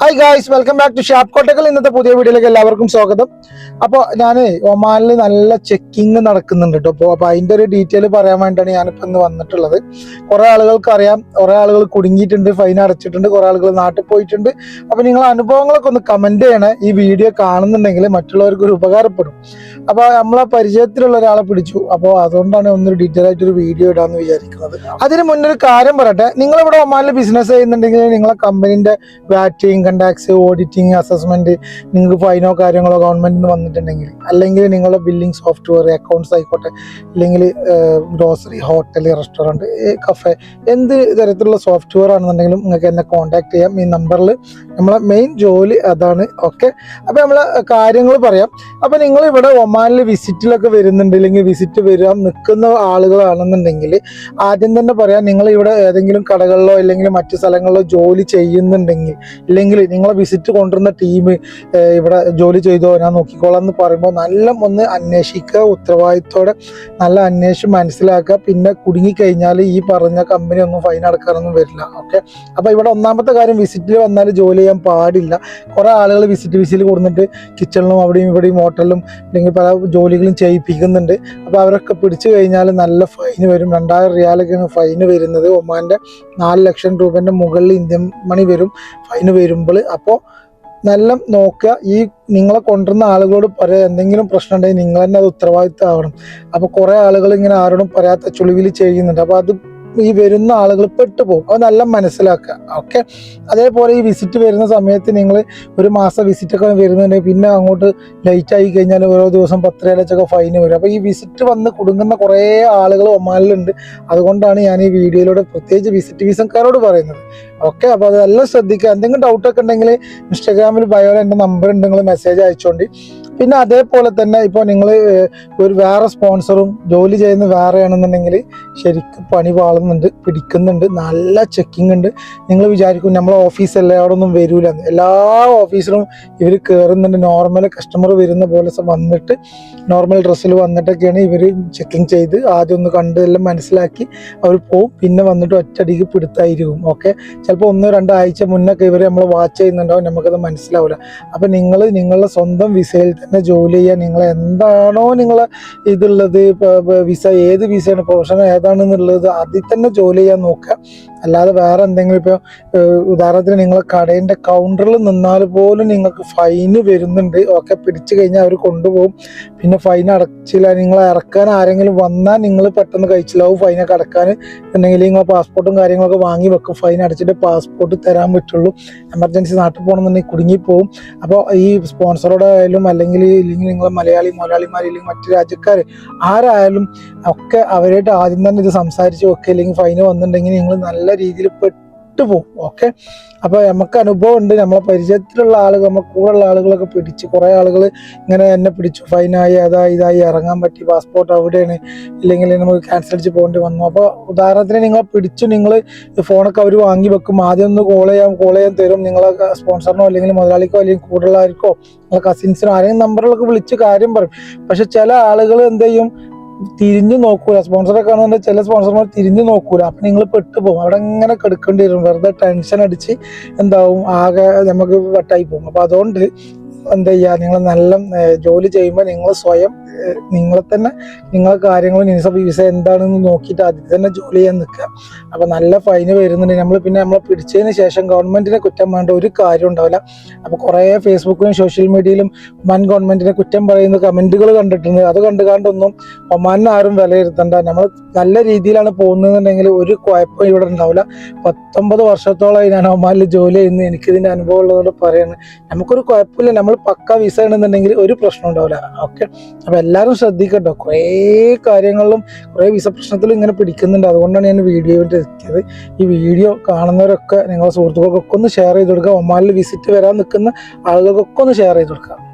Hi guys welcome back to shop Kottakkal ഇന്നത്തെ പുതിയ വീഡിയോയിലേക്ക് എല്ലാവർക്കും സ്വാഗതം. അപ്പോൾ ഞാൻ ഒമാനിൽ നല്ല ചെക്കിങ് നടക്കുന്നുണ്ട് കേട്ടോ അപ്പോൾ അതിന്റെ ഒരു ഡീറ്റെയിൽ പറയാൻ വേണ്ടിയാണ് ഞാനിപ്പോൾ ഇന്ന് വന്നിട്ടുള്ളത്. കുറേ ആളുകൾക്ക് അറിയാം കുറേ ആളുകൾ കുടുങ്ങിയിട്ടുണ്ട് ഫൈൻ അടച്ചിട്ടുണ്ട് കുറേ ആളുകൾ നാട്ടിൽ പോയിട്ടുണ്ട്. അപ്പോൾ നിങ്ങൾ അനുഭവങ്ങളൊക്കെ ഒന്ന് കമന്റ് ചെയ്യണേ. ഈ വീഡിയോ കാണുന്നുണ്ടെങ്കിൽ മറ്റുള്ളവർക്ക് ഒരു ഉപകാരപ്പെടും. അപ്പോൾ നമ്മളെ പരിചയത്തിലുള്ള ഒരാളെ പിടിച്ചു. അപ്പോൾ അതുകൊണ്ടാണ് ഒന്നൊരു ഡീറ്റെയിൽ ആയിട്ട് ഒരു വീഡിയോ ഇടാമെന്ന് വിചാരിക്കുന്നത്. അതിന് മുന്നൊരു കാര്യം പറയട്ടെ. നിങ്ങളിവിടെ ഒമാനിൽ ബിസിനസ് ചെയ്യുന്നുണ്ടെങ്കിൽ നിങ്ങളെ കമ്പനീന്റെ VAT income tax auditing assessment നിങ്ങൾക്ക് ഫൈനോ കാര്യങ്ങളോ ഗവൺമെന്റിന് വന്നിട്ടുണ്ടെങ്കിൽ. അല്ലെങ്കിൽ നിങ്ങളുടെ ബില്ലിംഗ് സോഫ്റ്റ്വെയർ അക്കൗണ്ട്സ് ആയിക്കോട്ടെ അല്ലെങ്കിൽ ഗ്രോസറി ഹോട്ടൽ റെസ്റ്റോറന്റ് കഫേ എന്ത് തരത്തിലുള്ള സോഫ്റ്റ്വെയർ ആണെന്നുണ്ടെങ്കിലും നിങ്ങൾക്ക് എന്നെ കോൺടാക്ട് ചെയ്യാം. ഈ നമ്പറിൽ നമ്മളെ മെയിൻ ജോലി അതാണ്. ഓക്കെ അപ്പോൾ നമ്മൾ കാര്യങ്ങൾ പറയാം. അപ്പോൾ നിങ്ങൾ ഇവിടെ ഒമാനിൽ വിസിറ്റിലൊക്കെ വരുന്നുണ്ട്. അല്ലെങ്കിൽ വിസിറ്റ് വരാൻ നിൽക്കുന്ന ആളുകളാണെന്നുണ്ടെങ്കിൽ ആദ്യം തന്നെ പറയാം നിങ്ങൾ ഇവിടെ ഏതെങ്കിലും കടകളിലോ അല്ലെങ്കിൽ മറ്റു സ്ഥലങ്ങളിലോ ജോലി ചെയ്യുന്നുണ്ടെങ്കിൽ അല്ലെങ്കിൽ നിങ്ങളെ വിസിറ്റ് കൊണ്ടുവരുന്ന ടീം ഇവിടെ ജോലി ചെയ്തോ ഞാൻ നോക്കിക്കോളാം എന്ന് പറയുമ്പോൾ നല്ല ഒന്ന് അന്വേഷിക്കുക ഉത്തരവാദിത്തോടെ നല്ല അന്വേഷിച്ച് മനസ്സിലാക്കുക. പിന്നെ കുടുങ്ങിക്കഴിഞ്ഞാൽ ഈ പറഞ്ഞ കമ്പനി ഒന്നും ഫൈൻ അടക്കാനൊന്നും വരില്ല. ഓക്കെ അപ്പോൾ ഇവിടെ ഒന്നാമത്തെ കാര്യം വിസിറ്റിൽ വന്നാൽ ജോലി ചെയ്യാൻ പാടില്ല. കുറേ ആളുകൾ വിസിറ്റ് വിസിറ്റിൽ കൊടുത്തിട്ട് കിച്ചണിലും അവിടെയും ഇവിടെയും ഹോട്ടലിലും അല്ലെങ്കിൽ പല ജോലികളും ചെയ്യിപ്പിക്കുന്നുണ്ട്. അപ്പോൾ അവരൊക്കെ പിടിച്ചു കഴിഞ്ഞാൽ നല്ല ഫൈൻ വരും. രണ്ടായിരം റിയാലൊക്കെയാണ് ഫൈന് വരുന്നത്. ഒമാന്റെ നാല് ലക്ഷം രൂപേന്റെ മുകളിൽ ഇന്ത്യൻ മണി വരും. ഫൈന് വരുമ്പോൾ അപ്പോൾ നല്ല നോക്കുക. ഈ നിങ്ങളെ കൊണ്ടുവരുന്ന ആളുകളോട് പറയാം എന്തെങ്കിലും പ്രശ്നം ഉണ്ടെങ്കിൽ നിങ്ങൾ തന്നെ അത് ഉത്തരവാദിത്തമാവണം. അപ്പോൾ കുറേ ആളുകൾ ഇങ്ങനെ ആരോടും പറയാത്ത ചുളിവിൽ ചെയ്യുന്നുണ്ട്. അപ്പോൾ അത് ഈ വരുന്ന ആളുകൾ പെട്ടുപോകും. അത് നല്ല മനസ്സിലാക്കുക. ഓക്കെ അതേപോലെ ഈ വിസിറ്റ് വരുന്ന സമയത്ത് നിങ്ങൾ ഒരു മാസം വിസിറ്റൊക്കെ വരുന്നുണ്ടെങ്കിൽ പിന്നെ അങ്ങോട്ട് ലൈറ്റ് ആയി കഴിഞ്ഞാൽ ഓരോ ദിവസം പത്തര ലക്ഷമൊക്കെ ഫൈൻ വരും. അപ്പോൾ ഈ വിസിറ്റ് വന്ന് കുടുങ്ങുന്ന കുറേ ആളുകൾ ഒമാനിലുണ്ട്. അതുകൊണ്ടാണ് ഞാൻ ഈ വീഡിയോയിലൂടെ പ്രത്യേകിച്ച് വിസിറ്റ് വിസക്കാരോട് പറയുന്നത്. ഓക്കെ അപ്പോൾ അതെല്ലാം ശ്രദ്ധിക്കുക. എന്തെങ്കിലും ഡൗട്ടൊക്കെ ഉണ്ടെങ്കിൽ ഇൻസ്റ്റാഗ്രാമിൽ ബയോയിൽ എന്റെ നമ്പർ ഉണ്ടെങ്കിൽ മെസ്സേജ് അയച്ചോണ്ടി. പിന്നെ അതേപോലെ തന്നെ ഇപ്പോൾ നിങ്ങൾ ഒരു വേറെ സ്പോൺസറും ജോലി ചെയ്യുന്ന വേറെയാണെന്നുണ്ടെങ്കിൽ ശരിക്കും പണി പാളുന്നുണ്ട് പിടിക്കുന്നുണ്ട് നല്ല ചെക്കിംഗ് ഉണ്ട്. നിങ്ങൾ വിചാരിക്കും നമ്മളെ ഓഫീസല്ലേ അവിടെ ഒന്നും വരൂല. എല്ലാ ഓഫീസറും ഇവർ കയറുന്നുണ്ട് നോർമൽ കസ്റ്റമർ വരുന്ന പോലെ വന്നിട്ട് നോർമൽ ഡ്രസ്സിൽ വന്നിട്ടൊക്കെയാണ് ഇവർ ചെക്കിംഗ് ചെയ്ത് ആദ്യം ഒന്ന് കണ്ട് എല്ലാം മനസ്സിലാക്കി അവർ പോവും. പിന്നെ വന്നിട്ട് ഒറ്റടിക്ക് പിടുത്തായിരിക്കും. ഓക്കെ ചിലപ്പോൾ ഒന്നോ രണ്ടോ ആഴ്ച മുന്നൊക്കെ ഇവർ നമ്മൾ വാച്ച് ചെയ്യുന്നുണ്ടാവും. നമുക്കത് മനസ്സിലാവില്ല അപ്പം നിങ്ങൾ നിങ്ങളുടെ സ്വന്തം വിസയിൽ ജോലി ചെയ്യാൻ നിങ്ങൾ എന്താണോ നിങ്ങൾ ഇതുള്ളത് വിസ ഏത് വിസയാണ് പ്രൊഫഷൻ ഏതാണെന്നുള്ളത് അതിൽ തന്നെ ജോലി ചെയ്യാൻ നോക്കുക. അല്ലാതെ വേറെ എന്തെങ്കിലും ഇപ്പോൾ ഉദാഹരണത്തിന് നിങ്ങൾ കടേന്റെ കൗണ്ടറിൽ നിന്നാൽ പോലും നിങ്ങൾക്ക് ഫൈന് വരുന്നുണ്ട്. ഒക്കെ പിടിച്ചു കഴിഞ്ഞാൽ അവർ കൊണ്ടുപോകും. പിന്നെ ഫൈൻ അടച്ചില്ല നിങ്ങൾ ഇറക്കാൻ ആരെങ്കിലും വന്നാൽ നിങ്ങൾ പെട്ടെന്ന് കഴിച്ചില്ലാവും ഫൈനൊക്കെ അടക്കാൻ ഉണ്ടെങ്കിൽ നിങ്ങൾ പാസ്പോർട്ടും കാര്യങ്ങളൊക്കെ വാങ്ങി വെക്കും. ഫൈൻ അടച്ചിട്ട് പാസ്പോർട്ട് തരാൻ പറ്റുള്ളൂ. എമർജൻസി നാട്ടിൽ പോകണമെന്നുണ്ടെങ്കിൽ കുടുങ്ങിപ്പോവും അപ്പോൾ ഈ സ്പോൺസറോടെ ആയാലും അല്ലെങ്കിൽ ഇല്ലെങ്കിൽ നിങ്ങൾ മലയാളി മലയാളിമാർ ഇല്ലെങ്കിൽ മറ്റു രാജ്യക്കാർ ആരായാലും ഒക്കെ അവരായിട്ട് ആദ്യം തന്നെ ഇത് സംസാരിച്ച് വെക്കുക. അല്ലെങ്കിൽ ഫൈന് വന്നിട്ടുണ്ടെങ്കിൽ നിങ്ങൾ നല്ല രീതിയിൽ പെട്ടു പോകും ഓക്കെ അപ്പോൾ നമുക്ക് അനുഭവം ഉണ്ട് നമ്മളെ പരിചയത്തിലുള്ള ആളുകൾ നമ്മളെ കൂടെയുള്ള ആളുകളൊക്കെ പിടിച്ച് കുറേ ആളുകൾ ഇങ്ങനെ എന്നെ പിടിച്ചു ഫൈനായി അതായി ഇതായി ഇറങ്ങാൻ പറ്റി പാസ്പോർട്ട് അവിടെയാണ് ഇല്ലെങ്കിൽ നമുക്ക് ക്യാൻസൽ അടിച്ച് പോകേണ്ടി വന്നു. അപ്പോൾ ഉദാഹരണത്തിന് നിങ്ങളെ പിടിച്ചു നിങ്ങൾ ഫോണൊക്കെ അവർ വാങ്ങി വെക്കും. ആദ്യം ഒന്ന് കോൾ ചെയ്യാം കോൾ ചെയ്യാൻ തരും. നിങ്ങളെ സ്പോൺസറിനോ അല്ലെങ്കിൽ മുതലാളിക്കോ അല്ലെങ്കിൽ കൂടുതലായിരിക്കോ നിങ്ങളെ കസിൻസിനോ ആരെങ്കിലും നമ്പറിലൊക്കെ വിളിച്ച് കാര്യം പറയും. പക്ഷെ ചില ആളുകൾ എന്ത് ചെയ്യും? തിരിഞ്ഞു നോക്കൂല. സ്പോൺസറെ കാണുന്ന ചില സ്പോൺസർമാർ തിരിഞ്ഞു നോക്കൂല. അപ്പൊ നിങ്ങൾ പെട്ടുപോകും അവിടെ ഇങ്ങനെ കെടുക്കേണ്ടി വരും. വെറുതെ ടെൻഷൻ അടിച്ച് എന്താവും? ആകെ നമുക്ക് വെട്ടായി പോകും അപ്പൊ അതുകൊണ്ട് എന്താ ചെയ്യുക നിങ്ങൾ നല്ല ജോലി ചെയ്യുമ്പോൾ നിങ്ങൾ സ്വയം നിങ്ങളെ തന്നെ നിങ്ങളെ കാര്യങ്ങൾ നിസ വിസ എന്താണെന്ന് നോക്കിയിട്ട് അതിൽ തന്നെ ജോലി ചെയ്യാൻ നിൽക്കുക. അപ്പൊ നല്ല ഫൈന് വരുന്നുണ്ട്. നമ്മൾ പിന്നെ നമ്മളെ പിടിച്ചതിന് ശേഷം ഗവൺമെന്റിനെ കുറ്റം വേണ്ട ഒരു കാര്യം ഉണ്ടാവില്ല. അപ്പൊ കുറേ ഫേസ്ബുക്കിലും സോഷ്യൽ മീഡിയയിലും വൻ ഗവൺമെന്റിനെ കുറ്റം പറയുന്ന കമന്റുകൾ കണ്ടിട്ടുണ്ട്. അത് കണ്ടുകാണ്ടൊന്നും ഒമാനിന് ആരും വിലയിരുത്തണ്ട. നമ്മൾ നല്ല രീതിയിലാണ് പോകുന്നതെന്നുണ്ടെങ്കിൽ ഒരു കുഴപ്പം ഇവിടെ ഉണ്ടാവില്ല. പത്തൊമ്പത് വർഷത്തോളമായി ഞാൻ ഒമാനിൽ ജോലി ചെയ്യുന്നത് എനിക്കിതിന്റെ അനുഭവം ഉള്ളതുകൊണ്ട് പറയുന്നത് നമുക്കൊരു കുഴപ്പമില്ല. നമ്മൾ പക്ക വിസ ആണെന്നുണ്ടെങ്കിൽ ഒരു പ്രശ്നം ഉണ്ടാവില്ല. ഓക്കെ അപ്പൊ എല്ലാവരും ശ്രദ്ധിക്കട്ടോ. കുറേ കാര്യങ്ങളിലും കുറേ വിസ പ്രശ്നത്തിലും ഇങ്ങനെ പിടിക്കുന്നുണ്ട്. അതുകൊണ്ടാണ് ഞാൻ വീഡിയോ വേണ്ടി എത്തിയത്. ഈ വീഡിയോ കാണുന്നവരൊക്കെ നിങ്ങളുടെ സുഹൃത്തുക്കൾക്കൊക്കെ ഒന്ന് ഷെയർ ചെയ്ത് കൊടുക്കുക. ഒമാനിൽ വിസിറ്റ് വരാൻ നിൽക്കുന്ന ആളുകൾക്കൊക്കെ ഒന്ന് ഷെയർ ചെയ്ത് കൊടുക്കുക.